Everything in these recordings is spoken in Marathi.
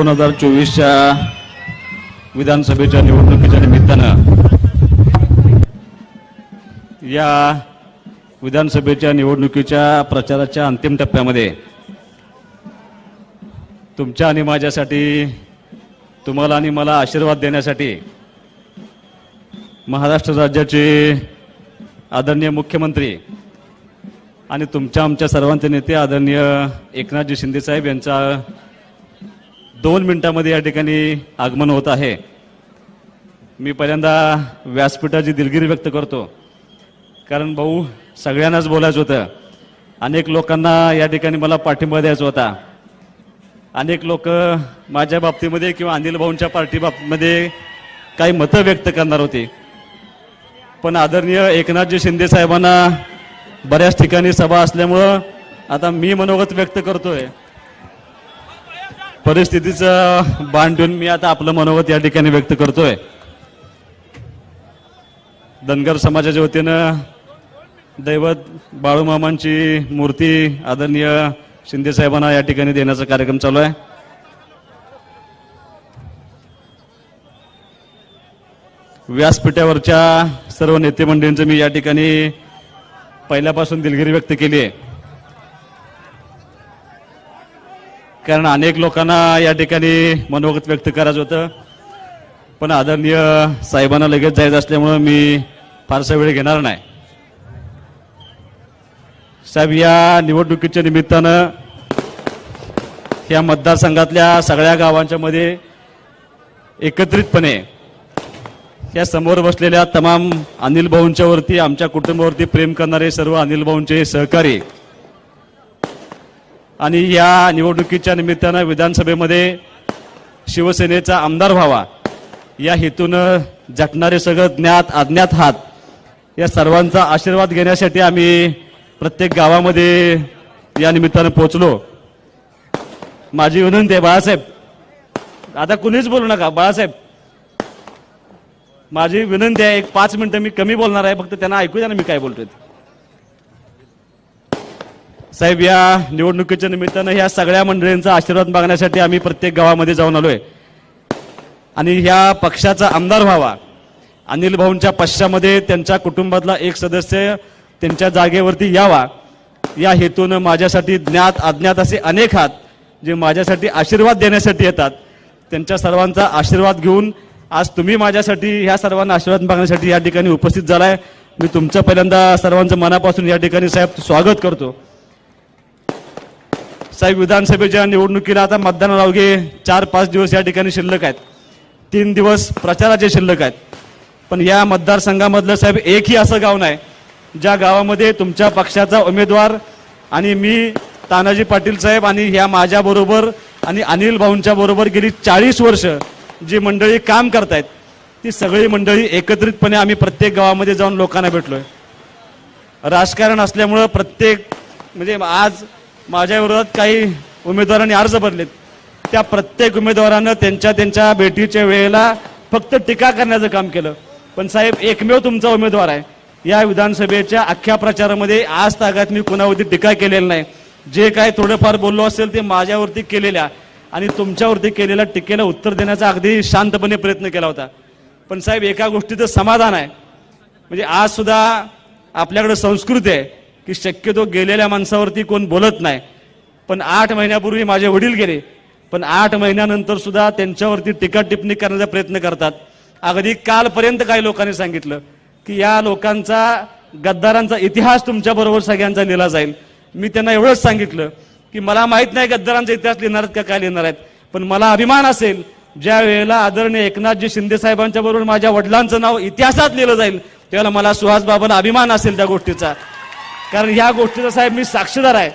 दोन हजार चोवीसच्या विधानसभेच्या निवडणुकीच्या निमित्तानं या विधानसभेच्या निवडणुकीच्या प्रचाराच्या अंतिम टप्प्यामध्ये तुमच्या आणि माझ्यासाठी तुम्हाला आणि मला आशीर्वाद देण्यासाठी महाराष्ट्र राज्याचे आदरणीय मुख्यमंत्री आणि तुमच्या आमच्या सर्वांचे नेते आदरणीय एकनाथजी शिंदेसाहेब यांचा दोन मिनिटामध्ये या ठिकाणी आगमन होत आहे. मी पहिल्यांदा व्यासपीठाची दिलगिरी व्यक्त करतो. कारण भाऊ सगळ्यांनाच बोलायचं होतं. अनेक लोकांना या ठिकाणी मला पाठिंबा द्यायचा होता. अनेक लोक माझ्या बाबतीमध्ये किंवा अनिल भाऊंच्या पार्टी बाबतीमध्ये काही मतं व्यक्त करणार होती. पण आदरणीय एकनाथजी शिंदे साहेबांना बऱ्याच ठिकाणी सभा असल्यामुळं आता मी मनोगत व्यक्त करतोय. परिस्थितीचं बाण ठेवून मी आता आपलं मनोगत या ठिकाणी व्यक्त करतोय. धनगर समाजाच्या वतीनं दैवत बाळूमामांची मूर्ती आदरणीय शिंदे साहेबांना या ठिकाणी देण्याचा कार्यक्रम चालू आहे. व्यासपीठावरच्या सर्व नेते मंडळींचं मी या ठिकाणी पहिल्यापासून दिलगिरी व्यक्त केली आहे. कारण अनेक लोकांना या ठिकाणी मनोगत व्यक्त करायचं होतं. पण आदरणीय साहेबांना लगेच जायचं असल्यामुळं मी फारसा वेळ घेणार नाही. साहेब या निवडणुकीच्या निमित्तानं या मतदारसंघातल्या सगळ्या गावांच्या मध्ये एकत्रितपणे या समोर बसलेल्या तमाम अनिल भाऊंच्यावरती आमच्या कुटुंबावरती प्रेम करणारे सर्व अनिल भाऊंचे सहकारी आणि या निवडणुकीच्या निमित्तानं विधानसभेमध्ये शिवसेनेचा आमदार व्हावा या हेतूनं झटणारे सगळं ज्ञात अज्ञात हात या सर्वांचा आशीर्वाद घेण्यासाठी आम्ही प्रत्येक गावामध्ये या निमित्तानं पोहोचलो. माझी विनंती आहे बाळासाहेब आता कुणीच बोलू नका बाळासाहेब. माझी विनंती आहे एक पाच मिनिटं मी कमी बोलणार आहे फक्त त्यांना ऐकू द्या ना मी काय बोलतोय. साहेब या निवडणुकीच्या निमित्तानं ह्या सगळ्या मंडळींचा आशीर्वाद मागण्यासाठी आम्ही प्रत्येक गावामध्ये जाऊन आलोय. आणि ह्या पक्षाचा आमदार व्हावा. अनिल भाऊंच्या पक्षामध्ये त्यांच्या कुटुंबातला एक सदस्य त्यांच्या जागेवरती यावा. या हेतून माझ्यासाठी ज्ञात अज्ञात असे अनेक हात जे माझ्यासाठी आशीर्वाद देण्यासाठी येतात. त्यांच्या सर्वांचा आशीर्वाद घेऊन आज तुम्ही माझ्यासाठी ह्या सर्वांना आशीर्वाद मागण्यासाठी या ठिकाणी उपस्थित झालाय. मी तुमचं पहिल्यांदा सर्वांचं मनापासून या ठिकाणी साहेब स्वागत करतो. साहेब विधानसभेच्या निवडणुकीला आता मतदानाला अवघे चार पाच दिवस या ठिकाणी शिल्लक आहेत. तीन दिवस प्रचाराचे शिल्लक आहेत. पण या मतदारसंघामधलं साहेब एकही असं गाव नाही ज्या गावामध्ये तुमच्या पक्षाचा उमेदवार आणि मी तानाजी पाटील साहेब आणि ह्या माझ्याबरोबर आणि अनिल भाऊंच्या बरोबर गेली चाळीस वर्ष जी मंडळी काम करतायत ती सगळी मंडळी एकत्रितपणे आम्ही प्रत्येक गावामध्ये जाऊन लोकांना भेटलोय. राजकारण असल्यामुळं प्रत्येक म्हणजे आज माझ्या विरोधात काही उमेदवारांनी अर्ज भरलेत. त्या प्रत्येक उमेदवारानं त्यांच्या त्यांच्या भेटीच्या वेळेला फक्त टीका करण्याचं काम केलं. पण साहेब एकमेव तुमचा उमेदवार आहे. या विधानसभेच्या अख्ख्या प्रचारामध्ये आज तागात मी कुणावरती टीका केलेली नाही. जे काय थोडंफार बोललो असेल ते माझ्यावरती केलेल्या आणि तुमच्यावरती केलेल्या टीकेला उत्तर देण्याचा अगदी शांतपणे प्रयत्न केला होता. पण साहेब एका गोष्टीचं समाधान आहे. म्हणजे आज सुद्धा आपल्याकडे संस्कृती आहे. की शक्यतो गेलेल्या माणसावरती कोण बोलत नाही. पण आठ महिन्यापूर्वी माझे वडील गेले. पण आठ महिन्यानंतर सुद्धा त्यांच्यावरती टीका टिप्पणी करण्याचा प्रयत्न करतात. अगदी कालपर्यंत काही लोकांनी सांगितलं की या लोकांचा गद्दारांचा इतिहास तुमच्या बरोबर सगळ्यांचा लिहिला जाईल. मी त्यांना एवढंच सांगितलं की मला माहीत नाही गद्दारांचा इतिहास लिहिणार आहेत का काय लिहिणार आहेत. पण मला अभिमान असेल ज्या वेळेला आदरणीय एकनाथजी शिंदे साहेबांच्या बरोबर माझ्या वडिलांचं नाव इतिहासात लिहिलं जाईल त्यावेळेला मला सुहास बाबांना अभिमान असेल त्या गोष्टीचा. कारण ह्या गोष्टीचा साहेब मी साक्षीदार आहे.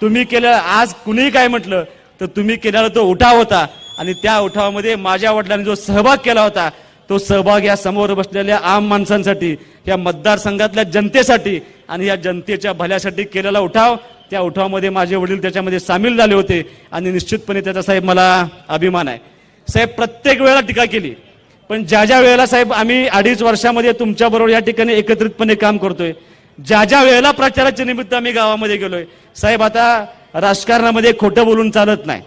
तुम्ही केलं आज कुणीही काय म्हटलं तर तुम्ही केलेला तो उठाव होता. आणि त्या उठावामध्ये माझ्या वडिलांनी जो सहभाग केला होता तो सहभाग या समोर बसलेल्या आम माणसांसाठी या मतदारसंघातल्या जनतेसाठी आणि या जनतेच्या भल्यासाठी केलेला उठाव. त्या उठावामध्ये माझे वडील त्याच्यामध्ये सामील झाले होते आणि निश्चितपणे त्याचा साहेब मला अभिमान आहे. साहेब प्रत्येक वेळेला टीका केली. पण ज्या ज्या वेळेला साहेब आम्ही अडीच वर्षामध्ये तुमच्याबरोबर या ठिकाणी एकत्रितपणे काम करतोय ज्या ज्या वेळेला प्रचाराच्या निमित्त आम्ही गावामध्ये गेलोय साहेब आता राजकारणामध्ये खोटं बोलून चालत नाही.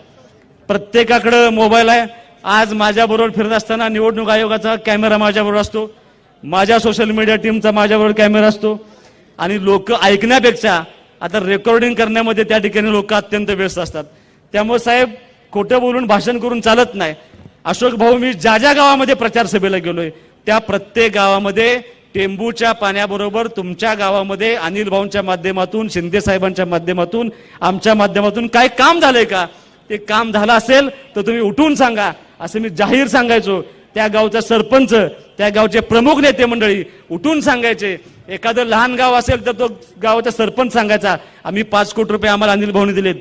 प्रत्येकाकडं मोबाईल आहे. आज माझ्याबरोबर फिरत असताना निवडणूक आयोगाचा कॅमेरा माझ्याबरोबर असतो. माझ्या सोशल मीडिया टीमचा माझ्याबरोबर कॅमेरा असतो. आणि लोक ऐकण्यापेक्षा आता रेकॉर्डिंग करण्यामध्ये त्या ठिकाणी लोक अत्यंत व्यस्त असतात. त्यामुळे साहेब खोटं बोलून भाषण करून चालत नाही. अशोक भाऊ मी ज्या ज्या गावामध्ये प्रचार सभेला गेलोय त्या प्रत्येक गावामध्ये टेंबूच्या पाण्याबरोबर तुमच्या गावामध्ये अनिल भाऊंच्या माध्यमातून शिंदे साहेबांच्या माध्यमातून आमच्या माध्यमातून काय काम झालंय का? ते काम झालं असेल तर तुम्ही उठून सांगा. असं मी जाहीर सांगायचो. त्या गावचा सरपंच त्या गावचे प्रमुख नेते मंडळी उठून सांगायचे. एखादं लहान गाव असेल तर तो गावाचा सरपंच सांगायचा. आम्ही पाच कोटी रुपये आम्हाला अनिल भाऊनी दिलेत.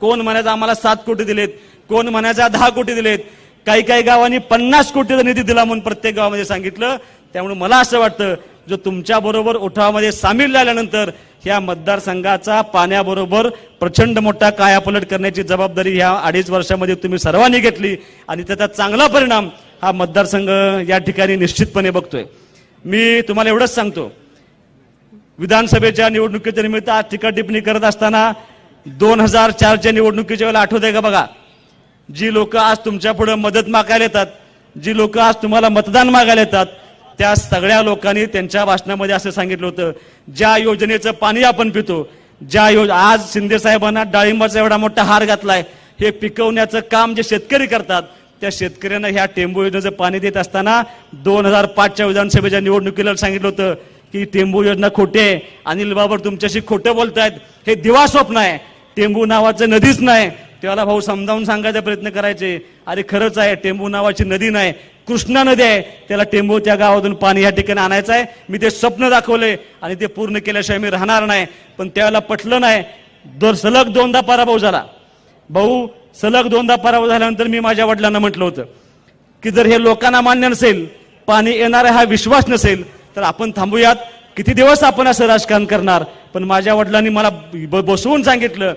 कोण म्हणायचं आम्हाला सात कोटी दिलेत? कोण म्हणायचा दहा कोटी दिलेत? काही काही गावांनी पन्नास कोटीचा निधी दिला म्हणून प्रत्येक गावामध्ये सांगितलं. त्यामुळे मला असं वाटतं जो तुमच्या बरोबर उठावामध्ये सामील झाल्यानंतर ह्या मतदारसंघाचा पाण्याबरोबर प्रचंड मोठा कायापलट करण्याची जबाबदारी ह्या अडीच वर्षामध्ये तुम्ही सर्वांनी घेतली आणि त्याचा चांगला परिणाम हा मतदारसंघ या ठिकाणी निश्चितपणे बघतोय. मी तुम्हाला एवढंच सांगतो विधानसभेच्या निवडणुकीच्या निमित्त आज टीका टिप्पणी करत असताना दोन हजार चारच्या निवडणुकीच्या वेळेला आठवत का बघा? जी लोक आज तुमच्यापुढे मदत मागायला येतात जी लोक आज तुम्हाला मतदान मागायला येतात त्या सगळ्या लोकांनी त्यांच्या भाषणामध्ये असं सांगितलं होतं ज्या योजनेचं पाणी आपण पितो ज्या योज आज शिंदे साहेबांना डाळिंबाचा एवढा मोठा हार घातलाय हे पिकवण्याचं काम जे शेतकरी करतात त्या शेतकऱ्यांना ह्या टेंबू योजनेचं पाणी देत असताना दोन हजार पाचच्या विधानसभेच्या निवडणुकीला सांगितलं होतं की टेंबू योजना खोटी आहे. अनिल बाबर तुमच्याशी खोटं बोलतायत हे दिवा स्वप्न आहे. टेंबू नावाचं नदीच नाही. त्याला भाऊ समजावून सांगायचा प्रयत्न करायचे. अरे खरंच आहे टेंबू नावाची नदी नाही. कृष्णा नदी आहे. त्याला टेंबू त्या गावातून पाणी या ठिकाणी आणायचं आहे. मी ते स्वप्न दाखवले आणि ते पूर्ण केल्याशिवाय मी राहणार नाही. पण त्याला पटलं नाही. दर सलग दोनदा पराभव झाला. भाऊ सलग दोनदा पराभव झाल्यानंतर मी माझ्या वडिलांना म्हटलं होतं की जर हे लोकांना मान्य नसेल पाणी येणार हा विश्वास नसेल तर आपण थांबूयात. किती दिवस आपण असं राजकारण करणार? पण माझ्या वडिलांनी मला बसवून सांगितलं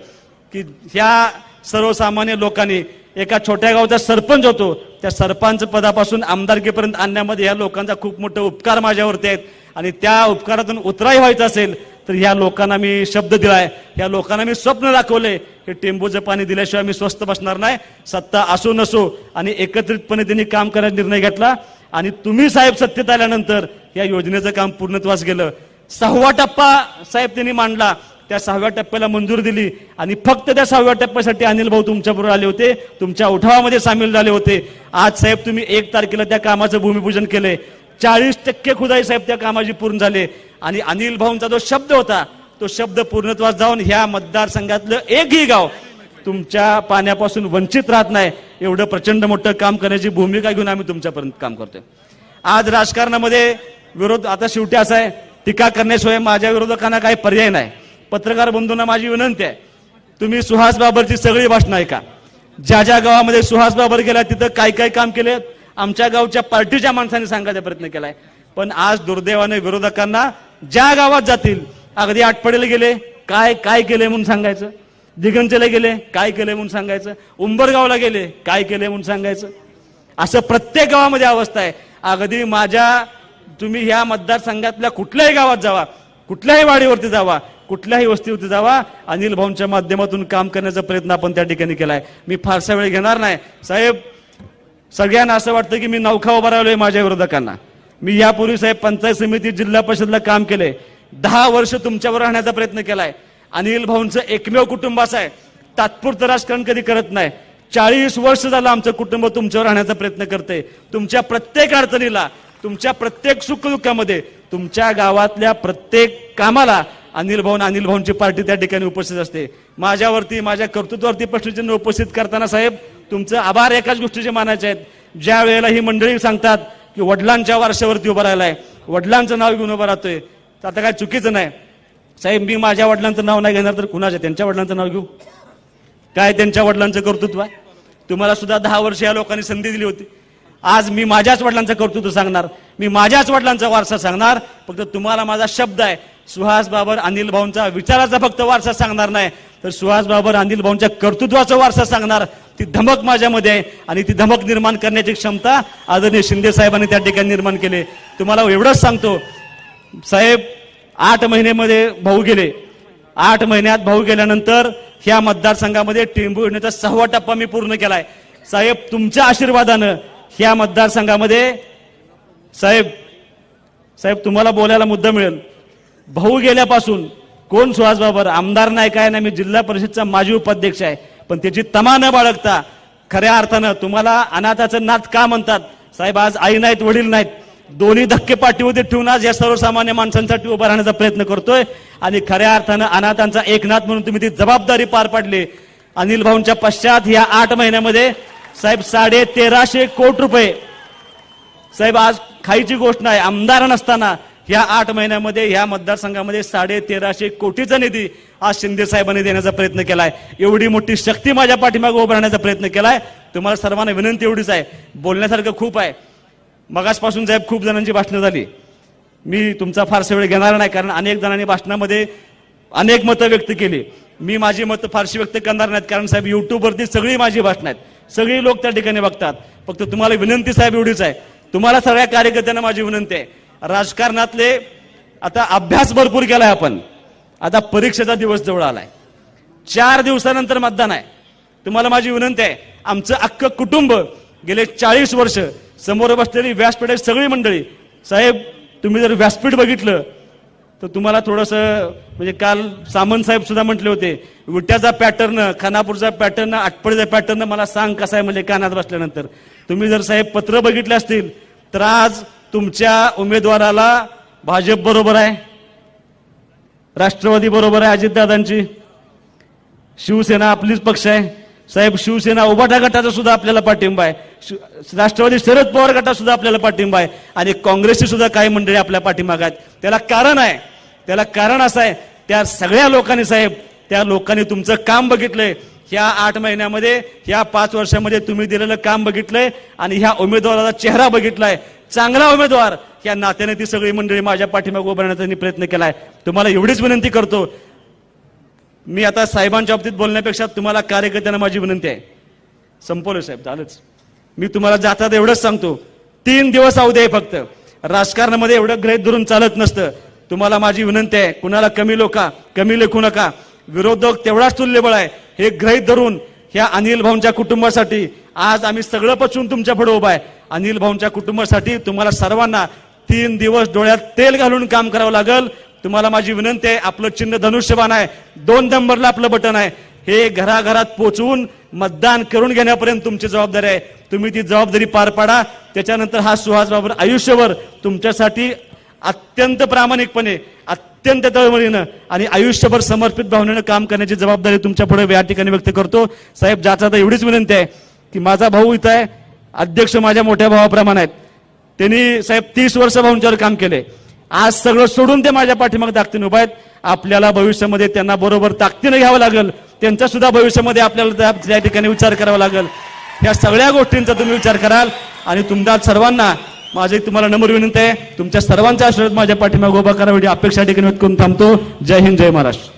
की ह्या सर्वसामान्य लोकांनी एका छोट्या गावचा सरपंच होतो. त्या सरपंच पदापासून आमदारकीपर्यंत आणण्यामध्ये ह्या लोकांचा खूप मोठे उपकार माझ्यावरती आहेत. आणि त्या उपकारातून उतराई व्हायचं असेल तर ह्या लोकांना मी शब्द दिलाय. ह्या लोकांना मी स्वप्न दाखवले हे टेंबूचं पाणी दिल्याशिवाय मी स्वस्त बसणार नाही. सत्ता असो नसो आणि एकत्रितपणे त्यांनी काम करायचा निर्णय घेतला. आणि तुम्ही साहेब सत्तेत आल्यानंतर या योजनेचं काम पूर्णत्वास गेलं. सहावा टप्पा साहेब त्यांनी मांडला. त्या सहाव्या टप्प्याला मंजूर दिली आणि फक्त त्या सहाव्या टप्प्यासाठी अनिल भाऊ तुमच्याबरोबर आले होते. तुमच्या उठावामध्ये सामील झाले होते. आज साहेब तुम्ही एक तारखेला त्या कामाचं भूमिपूजन केले चाळीस टक्के खुदाई साहेब त्या कामाची पूर्ण झाले. आणि अनिल भाऊंचा जो शब्द होता तो शब्द पूर्णत्वास जाऊन ह्या मतदारसंघातलं एकही गाव तुमच्या पाण्यापासून वंचित राहत नाही एवढं प्रचंड मोठं काम करण्याची भूमिका घेऊन आम्ही तुमच्यापर्यंत काम करतोय. आज राजकारणामध्ये विरोध आता शेवटी असा आहे टीका करण्याशिवाय माझ्या विरोधकांना काही पर्याय नाही. पत्रकार बंधूंना माझी विनंती आहे तुम्ही सुहास बाबरची सगळी भाषणं ऐका. ज्या ज्या गावामध्ये सुहास बाबर गेला तिथं काय काय काम केले आमच्या गावच्या पार्टीच्या माणसांनी सांगायचा प्रयत्न केलाय. पण आज दुर्दैवाने विरोधकांना ज्या गावात जातील अगदी आठपडेला गेले काय काय केले म्हणून सांगायचं? दिगंजला गेले काय केले म्हणून सांगायचं? उंबरगावला गेले काय केले म्हणून सांगायचं? असं प्रत्येक गावामध्ये अवस्था आहे. अगदी माझ्या तुम्ही ह्या मतदारसंघातल्या कुठल्याही गावात जावा कुठल्याही वाडीवरती जावा कुठल्याही वस्तीवरती जावा अनिल भाऊंच्या माध्यमातून काम करण्याचा प्रयत्न आपण त्या ठिकाणी केलाय. मी फारसा वेळ घेणार नाही. साहेब सगळ्यांना असं वाटतं की मी नौखा उभा राहिलोय माझ्या विरोधकांना. मी यापूर्वी साहेब पंचायत समिती जिल्हा परिषदला काम केलंय. दहा वर्ष तुमच्यावर राहण्याचा प्रयत्न केलाय. अनिल भाऊंचं एकमेव कुटुंब असं आहे. तात्पुरतं राजकारण कधी करत नाही. चाळीस वर्ष झालं आमचं कुटुंब तुमच्यावर राहण्याचा प्रयत्न करते तुमच्या प्रत्येक अडचणीला तुमच्या प्रत्येक सुखदुःखामध्ये तुमच्या गावातल्या प्रत्येक कामाला अनिल भाऊन अनिल भाऊंची पार्टी त्या ठिकाणी उपस्थित असते. माझ्यावरती माझ्या कर्तृत्वावरती प्रश्नचिन्ह उपस्थित करताना साहेब तुमचं आभार एकाच गोष्टीचे मानायचे आहेत. ज्या वेळेला ही मंडळी सांगतात की वडिलांच्या वारशावरती उभा राहिलाय वडिलांचं नाव घेऊन उभा राहतोय. तर आता काय चुकीचं नाही. साहेब मी माझ्या वडिलांचं नाव नाही घेणार तर कुणाच्या त्यांच्या वडिलांचं नाव घेऊ? काय त्यांच्या वडिलांचं कर्तृत्व आहे? तुम्हाला सुद्धा दहा वर्ष या लोकांनी संधी दिली होती. आज मी माझ्याच वडिलांचं कर्तृत्व सांगणार. मी माझ्याच वडिलांचा वारसा सांगणार. फक्त तुम्हाला माझा शब्द आहे. सुहास बाबर अनिल भाऊंचा विचाराचा फक्त वारसा सांगणार नाही. तर सुहास बाबर अनिल भाऊंच्या कर्तृत्वाचा वारसा सांगणार. ती धमक माझ्यामध्ये आहे आणि ती धमक निर्माण करण्याची क्षमता आदरणीय शिंदे साहेबांनी त्या ठिकाणी निर्माण केली. तुम्हाला एवढंच सांगतो. साहेब आठ महिन्यामध्ये भाऊ गेले. आठ महिन्यात भाऊ गेल्यानंतर ह्या मतदारसंघामध्ये टिंबू योजनेचा सहावा टप्पा मी पूर्ण केलाय. साहेब तुमच्या आशीर्वादानं ह्या मतदारसंघामध्ये साहेब साहेब तुम्हाला बोलायला मुद्दा मिळेल. भाऊ गेल्यापासून कोण सुहास बाबर आमदार नाही काय नाही मी जिल्हा परिषदचा माजी उपाध्यक्ष आहे. पण त्याची तमा न बाळगता खऱ्या अर्थानं तुम्हाला अनाथाचं नात का म्हणतात? साहेब आज आई नाहीत वडील नाहीत. दोन्ही धक्के पाठीमध्ये ठेवून आज या सर्वसामान्य माणसांसाठी उभा राहण्याचा प्रयत्न करतोय. आणि खऱ्या अर्थानं अनाथांचा एकनाथ म्हणून तुम्ही ती जबाबदारी पार पाडली. अनिल भाऊंच्या पश्चात या आठ महिन्यामध्ये साहेब साडे तेराशे कोटी रुपये. साहेब आज खायची गोष्ट नाही आमदार नसताना या आठ महिन्यामध्ये या मतदारसंघामध्ये साडे तेराशे कोटीचा निधी आज शिंदे साहेबांनी देण्याचा प्रयत्न केलाय. एवढी मोठी शक्ती माझ्या पाठीमागे उभं राहण्याचा प्रयत्न केलाय. तुम्हाला सर्वांना विनंती एवढीच आहे. बोलण्यासारखं खूप आहे. मगासपासून साहेब खूप जणांची भाषणं झाली. मी तुमचा फारसा वेळ घेणार नाही कारण अनेक जणांनी भाषणामध्ये अनेक मतं व्यक्त केली. मी माझी मतं फारशी व्यक्त करणार नाहीत कारण साहेब युट्यूबवरती सगळी माझी भाषणं आहेत. सगळी लोक त्या ठिकाणी बघतात. फक्त तुम्हाला विनंती साहेब एवढीच आहे. तुम्हाला सगळ्या कार्यकर्त्यांना माझी विनंती आहे. राजकारणातले आता अभ्यास भरपूर केलाय आपण. आता परीक्षेचा दिवस जवळ आलाय. चार दिवसानंतर मतदान आहे. तुम्हाला माझी विनंती आहे. आमचं अख्खं कुटुंब गेले चाळीस वर्ष समोर बसलेली व्यासपीठ सगळी मंडळी. साहेब तुम्ही जर व्यासपीठ बघितलं तर तुम्हाला थोडंसं म्हणजे काल सामंत साहेब सुद्धा म्हटले होते विट्याचा पॅटर्न खानापूरचा पॅटर्न आटपडीचा पॅटर्न मला सांग कसा आहे म्हणजे कानात बसल्यानंतर. तुम्ही जर साहेब पत्र बघितले असतील तर आज तुमच्या उमेदवाराला भाजप बरोबर आहे राष्ट्रवादी बरोबर आहे अजितदादांची. शिवसेना आपलीच पक्ष आहे. साहेब शिवसेना उभाटा गटाचा सुद्धा आपल्याला पाठिंबा आहे. राष्ट्रवादी शरद पवार गटाचा सुद्धा आपल्याला पाठिंबा आहे. आणि काँग्रेसची सुद्धा काही मंडळी आपल्या पाठिंबा आहेत. त्याला कारण आहे. त्याला कारण असं आहे. त्या सगळ्या लोकांनी साहेब त्या लोकांनी तुमचं काम बघितलंय. ह्या आठ महिन्यामध्ये ह्या पाच वर्षामध्ये तुम्ही दिलेलं काम बघितलंय आणि ह्या उमेदवाराचा चेहरा बघितलाय. चांगला उमेदवार. या नात्याने ती सगळी मंडळी माझ्या पाठिंबा उभारण्याचा प्रयत्न केलाय. तुम्हाला एवढीच विनंती करतो. मी आता साहेबांच्या बाबतीत बोलण्यापेक्षा तुम्हाला कार्यकर्त्यांना माझी विनंती आहे. संपवलं साहेब झालंच. मी तुम्हाला जातात एवढंच सांगतो. तीन दिवस अवधी आहे फक्त. राजकारणामध्ये एवढं ग्रहित धरून चालत नसतं. तुम्हाला माझी विनंती आहे कुणाला कमी लोका कमी लेखू नका. विरोधक तेवढाच तुल्यबळ आहे. हे ग्रहित धरून ह्या अनिल भाऊंच्या कुटुंबासाठी आज आम्ही सगळं पचवून तुमच्यापुढे उभा आहे. अनिल भाऊंच्या कुटुंबासाठी तुम्हाला सर्वांना तीन दिवस डोळ्यात तेल घालून काम करावं लागेल. तुम्हाला माझी विनंती आहे आपलं चिन्ह धनुष्यबाण आहे. दोन नंबरला आपलं बटन आहे. हे घराघरात पोचवून मतदान करून घेण्यापर्यंत तुमची जबाबदारी आहे. तुम्ही ती जबाबदारी पार पाडा. त्याच्यानंतर हा सुहास बाबर आयुष्यभर तुमच्यासाठी अत्यंत प्रामाणिकपणे अत्यंत तळमळीनं आणि आयुष्यभर समर्पित भावनेनं काम करण्याची जबाबदारी तुमच्यापुढे या ठिकाणी व्यक्त करतो. साहेब ज्याचा आता एवढीच विनंती आहे की माझा भाऊ इथं आहे. अध्यक्ष माझ्या मोठ्या भावाप्रमाणे आहेत. त्यांनी साहेब तीस वर्ष भाऊंच्यावर काम केले आज सगळं सोडून ते माझ्या पाठीमाग ताकदीने उभा आहेत. आपल्याला भविष्यामध्ये त्यांना बरोबर ताकदीनं घ्यावं लागेल. त्यांचा सुद्धा भविष्यामध्ये आपल्याला त्या- ठिकाणी विचार करावा लागेल. या सगळ्या गोष्टींचा तुम्ही विचार कराल. आणि तुमच्या सर्वांना माझी तुम्हाला नम्र विनंती आहे. तुमच्या सर्वांचा आशीर्वाद माझ्या पाठीमागे उभा करावी अपेक्षा ठिकाणी व्यक्त करून थांबतो. जय हिंद जय महाराष्ट्र.